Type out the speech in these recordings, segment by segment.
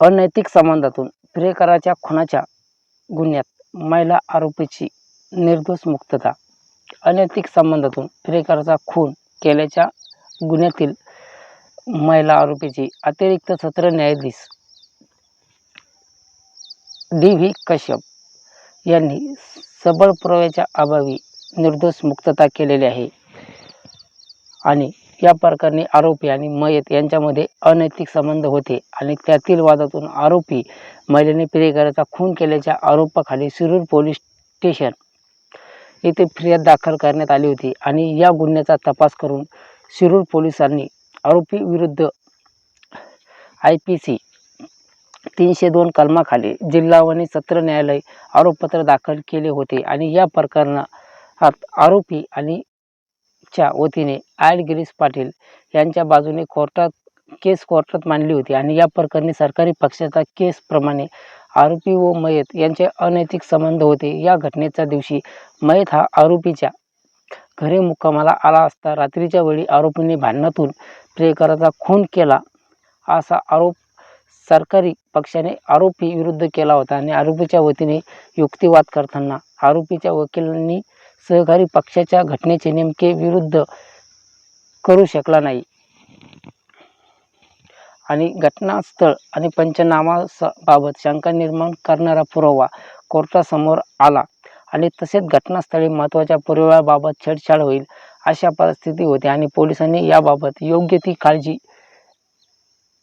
अनैतिक संबंधातून प्रियकराच्या खुनाच्या गुन्ह्यात महिला आरोपीची निर्दोष मुक्तता. अनैतिक संबंधातून प्रियकराचा खून केल्याच्या गुन्ह्यातील महिला आरोपीची अतिरिक्त सत्र न्यायाधीश डी व्ही कश्यप यांनी सबळ पुराव्याच्या अभावी निर्दोष मुक्तता केलेली आहे. आणि या प्रकरणी आरोपी आणि मयत यांच्यामध्ये अनैतिक संबंध होते आणि त्यातील वादातून आरोपी महिलेने प्रियकराचा खून केल्याच्या आरोपाखाली शिरूर पोलीस स्टेशन येथे फिर्याद दाखल करण्यात आली होती आणि या गुन्ह्याचा तपास करून शिरूर पोलिसांनी आरोपी विरुद्ध आय पी सी तीनशे दोन कलमाखाली जिल्हा आणि सत्र न्यायालय आरोपपत्र दाखल केले होते आणि या प्रकरणात आरोपी आणि च्या वतीने ॲड गिरीश पाटील यांच्या बाजूने कोर्टात केस कोर्टात मांडली होती. आणि या प्रकरणी सरकारी पक्षाच्या केसप्रमाणे आरोपी व मयत यांचे अनैतिक संबंध होते. या घटनेच्या दिवशी मयत हा आरोपीच्या घरी मुक्कामाला आला असता रात्रीच्या वेळी आरोपीने भांडणातून प्रियकराचा खून केला असा आरोप सरकारी पक्षाने आरोपी विरुद्ध केला होता. आणि आरोपीच्या वतीने युक्तिवाद करताना आरोपीच्या वकिलांनी सहकारी पक्षाच्या घटनेचे नेमके विरुद्ध करू शकला नाही. आणि घटनास्थळ आणि पंचनामा बाबत शंका निर्माण करणारा पुरावा कोर्टासमोर आला आणि तसेच घटनास्थळी महत्त्वाच्या पुराव्याबाबत छेडछाड होईल अशा परिस्थिती होती आणि पोलिसांनी याबाबत योग्य ती काळजी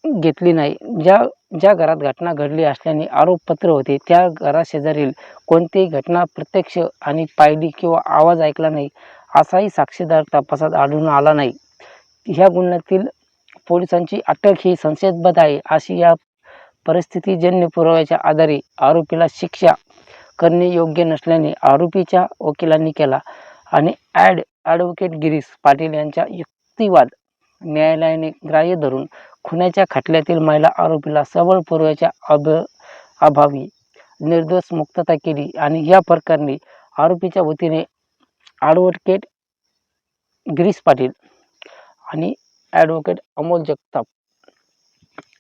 घेतली नाही. ज्या ज्या घरात घटना घडली असल्याने आरोपपत्र होते त्या घराशेजारील कोणतीही घटना प्रत्यक्ष आणि पाहिली किंवा आवाज ऐकला नाही असाही साक्षीदार तपासात आढळून आला नाही. ह्या गुन्ह्यातील पोलिसांची अटक ही संशयास्पद आहे अशी या परिस्थितीजन्य पुराव्याच्या आधारे आरोपीला शिक्षा करणे योग्य नसल्याने आरोपीच्या वकिलांनी केला आणि ॲड ॲडव्होकेट गिरीश पाटील यांच्या युक्तिवाद न्यायालयाने ग्राह्य धरून खुनाच्या खटल्यातील महिला आरोपीला सबळ पुराव्याच्या अभ अभावी निर्दोष मुक्तता केली आणि या प्रकरणी आरोपीच्या वतीने ॲडव्होकेट गिरीश पाटील आणि ॲडव्होकेट अमोल जगताप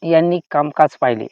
यांनी कामकाज पाहिले.